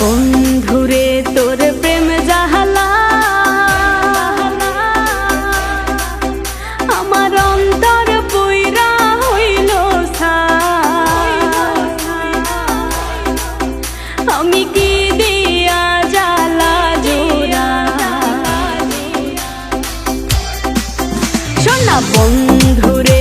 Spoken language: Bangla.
বন্ধুরে, তোর প্রেম জাহালা। আমার অন্তর পুইরা হইল আমি কি দিয়া জালা জোরা সোনা বন্ধুরে